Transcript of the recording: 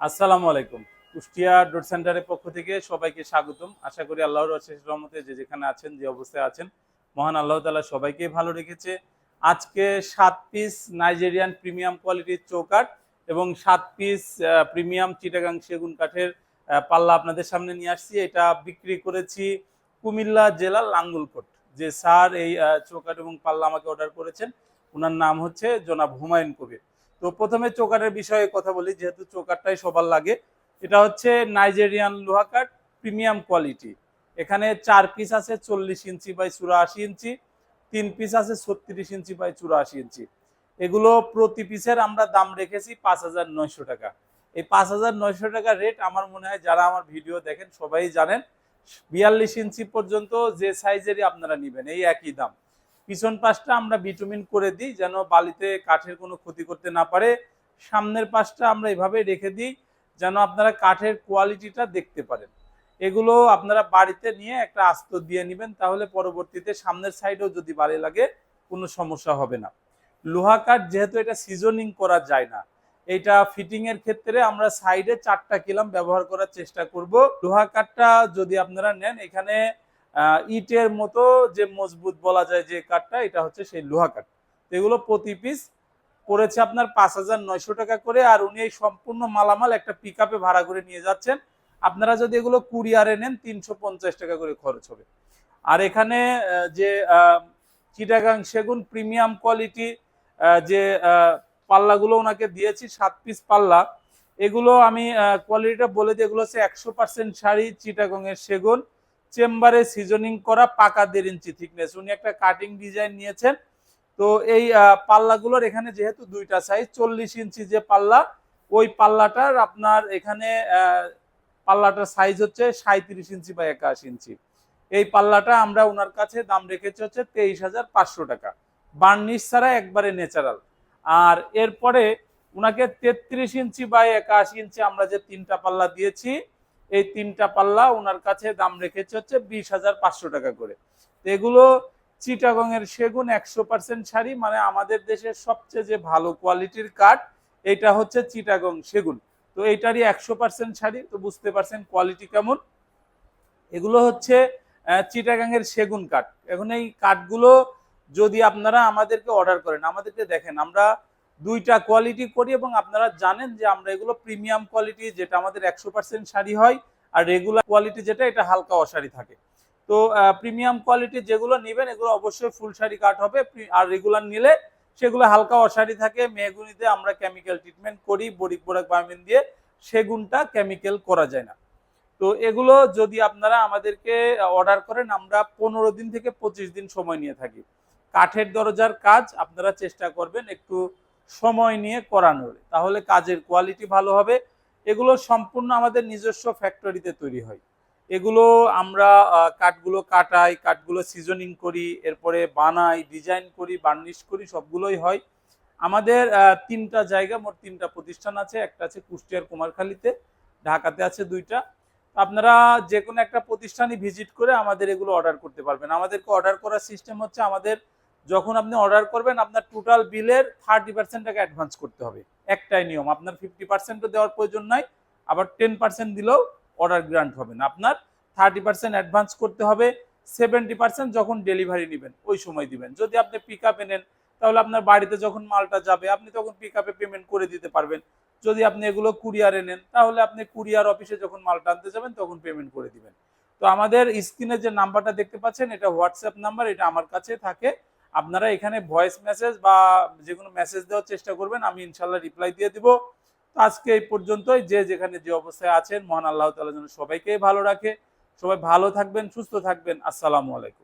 আসসালামু আলাইকুম। কুষ্টিয়া ডোর সেন্টারের পক্ষ থেকে সবাইকে স্বাগতম। আশা করি আল্লাহর অশেষ রহমতে যে যেখানে আছেন, যে অবস্থায় আছেন, মহান আল্লাহ তালা সবাইকে ভালো রেখেছে। আজকে সাত পিস নাইজেরিয়ান প্রিমিয়াম কোয়ালিটির চৌকাট এবং সাত পিস প্রিমিয়াম চিটাগাং সেগুন কাঠের পাল্লা আপনাদের সামনে নিয়ে আসছি। এটা বিক্রি করেছি কুমিল্লা জেলার লাঙ্গুলকোট, যে স্যার এই চৌকাট এবং পাল্লা আমাকে অর্ডার করেছেন। ওনার নাম হচ্ছে জনাব হুমায়ুন কবির। তো প্রথমে চোকারের বিষয়ে কথা বলি, যেহেতু চোকারটাই সবার লাগে। এটা হচ্ছে নাইজেরিয়ান লোহা কাঠ প্রিমিয়াম কোয়ালিটি এখানে চার পিস আছে চল্লিশ ইঞ্চি বাই চুরাশি ইঞ্চি, তিন পিস আছে ছত্রিশ ইঞ্চি বাই চুরাশি ইঞ্চি। এগুলো প্রতি পিসের আমরা দাম রেখেছি পাঁচ হাজার নয়শো টাকা। এই পাঁচ হাজার নয়শো টাকা রেট আমার মনে হয় যারা আমার ভিডিও দেখেন সবাই জানেন, বিয়াল্লিশ ইঞ্চি পর্যন্ত যে সাইজেরই আপনারা নেবেন, এই একই দাম। পিছন পাশটা আমরা বিটুমিন করে দিই যেন বালিতে কাঠের কোনো ক্ষতি করতে না পারে। সামনের পাশটা আমরা এভাবে রেখে দিই যেন আপনারা কাঠের কোয়ালিটিটা দেখতে পারেন। এগুলো আপনারা বাড়িতে নিয়ে একটা আস্ত দিয়ে নেবেন তাহলে পরবর্তীতে সামনের সাইডেও যদি বালি লাগে কোনো সমস্যা হবে না। লোহা কাঠ যেহেতু এটা সিজনিং করা যায় না, এটা ফিটিং এর ক্ষেত্রে আমরা সাইডে চারটা কিলাম ব্যবহার করার চেষ্টা করব। লোহা কাঠটা যদি আপনারা নেন এখানে ইটের মতো যে মজবুত বলা যায় যে কাঠটা, এটা হচ্ছে সেই লোহা কাঠ। এগুলো প্রতি পিস পড়েছে আপনার পাঁচ হাজার নয়শো টাকা করে, আর উনি এই সম্পূর্ণ মালামাল একটা পিক ভাড়া করে নিয়ে যাচ্ছেন। আপনারা যদি এগুলো কুরিয়ারে নেন, তিনশো পঞ্চাশ টাকা করে খরচ হবে। আর এখানে যে চিটাগাং সেগুন প্রিমিয়াম কোয়ালিটি যে পাল্লাগুলো ওনাকে দিয়েছি, সাত পিস পাল্লা, এগুলো আমি কোয়ালিটিটা বলে দিই, এগুলো হচ্ছে একশো পার্সেন্ট শাড়ি চিটাগং এর সেগুন। চেম্বারে সিজনিং করা পাকা দেড় ইঞ্চি থিকনেস উনি একটা কাটিং ডিজাইন নিয়েছেন। তো এই পাল্লাগুলোর এখানে যেহেতু দুইটা সাইজ চল্লিশ ইঞ্চি যে পাল্লা, ওই পাল্লাটার আপনার এখানে পাল্লাটার সাইজ হচ্ছে সাঁত্রিশ ইঞ্চি বা একাশি ইঞ্চি। এই পাল্লাটা আমরা ওনার কাছে দাম রেখেছি হচ্ছে তেইশ হাজার পাঁচশো টাকা। বার্নিশ ছাড়া একবারে ন্যাচারাল আর এরপরে ওনাকে তেত্রিশ ইঞ্চি বা একাশি ইঞ্চি আমরা যে তিনটা পাল্লা দিয়েছি এই তিনটা পাল্লা ওনার কাছে দাম রেখেছে হচ্ছে বিশ হাজার পাঁচশো টাকা করে। এগুলো চিটাগং এর সেগুন একশো পার্সেন্ট শাড়ি মানে আমাদের দেশের সবচেয়ে যে ভালো কোয়ালিটির কাঠ এটা হচ্ছে চিটাগং সেগুন। তো এটারই একশো পার্সেন্ট শাড়ি তো বুঝতে পারছেন কোয়ালিটি কেমন। এগুলো হচ্ছে আহ, চিটাগাংয়ের সেগুন কাঠ। এখন এই কাঠগুলো যদি আপনারা আমাদেরকে অর্ডার করেন আমাদেরকে দেখেন আমরা দুইটা কোয়ালিটি করি এবং আপনারা জানেন যে আমরা এগুলো প্রিমিয়াম কোয়ালিটি যেটা আমাদের একশো পার্সেন্ট শাড়ি হয়, আর রেগুলার কোয়ালিটি যেটা, এটা হালকা অশাড়ি থাকে। তো প্রিমিয়াম কোয়ালিটি যেগুলো নেবেন, এগুলো অবশ্যই ফুল শাড়ি কাট হবে। আর রেগুলার নিলে সেগুলো হালকা অশাড়ি থাকে। মেহগুনিতে আমরা কেমিক্যাল ট্রিটমেন্ট করি বরিক বোরাক বামিন দিয়ে। সেগুনটা কেমিক্যাল করা যায় না। তো, এগুলো যদি আপনারা আমাদেরকে অর্ডার করেন, আমরা পনেরো দিন থেকে পঁচিশ দিন সময় নিয়ে থাকি। কাঠের দরজার কাজ আপনারা চেষ্টা করবেন একটু সময় নিয়ে করানোর তাহলে কাজের কোয়ালিটি ভালো হবে। এগুলো সম্পূর্ণ আমাদের নিজস্ব ফ্যাক্টরিতে তৈরি হয়। এগুলো আমরা কাঠগুলো কাটাই, কাঠগুলো সিজনিং করি, এরপরে বানাই ডিজাইন করি বার্নিশ করি, সবগুলোই হয়। আমাদের তিনটা জায়গা, মোট তিনটা প্রতিষ্ঠান আছে। একটা আছে কুষ্টিয়ার কুমারখালীতে, ঢাকাতে আছে দুইটা। আপনারা যে কোনো একটা প্রতিষ্ঠানই ভিজিট করে আমাদের এগুলো অর্ডার করতে পারবেন। আমাদেরকে অর্ডার করার সিস্টেম হচ্ছে আমাদের যখন আপনি অর্ডার করবেন, আপনার টোটাল বিলের থার্টি পার্সেন্ট টাকা অ্যাডভান্স করতে হবে। একটাই নিয়ম, আপনার ফিফটি পার্সেন্টও দেওয়ার প্রয়োজন নাই, আবার টেন পার্সেন্ট দিলেও অর্ডার গ্রান্ট হবে না। আপনার থার্টি পার্সেন্ট অ্যাডভান্স করতে হবে সেভেন্টি পার্সেন্ট যখন ডেলিভারি নেবেন, ওই সময় দিবেন। যদি আপনি পিক আপে নেন তাহলে আপনার বাড়িতে যখন মালটা যাবে, আপনি তখন পিক আপে পেমেন্ট করে দিতে পারবেন। যদি আপনি এগুলো কুরিয়ারে নেন তাহলে আপনি কুরিয়ার অফিসে যখন মালটা আনতে যাবেন, তখন পেমেন্ট করে দিবেন। তো আমাদের স্ক্রিনে যে নাম্বারটা দেখতে পাচ্ছেন, এটা হোয়াটসঅ্যাপ নাম্বার এটা আমার কাছে থাকে। আপনারা এখানে ভয়েস মেসেজ বা যে কোনো মেসেজ দেওয়ার চেষ্টা করবেন, আমি ইনশাল্লাহ রিপ্লাই দিয়ে দিব। আজকে এই পর্যন্তই। যে যেখানে যে অবস্থায় আছেন, মহান আল্লাহ তালা যেন সবাইকেই ভালো রাখে। সবাই ভালো থাকবেন, সুস্থ থাকবেন। আসসালামু আলাইকুম।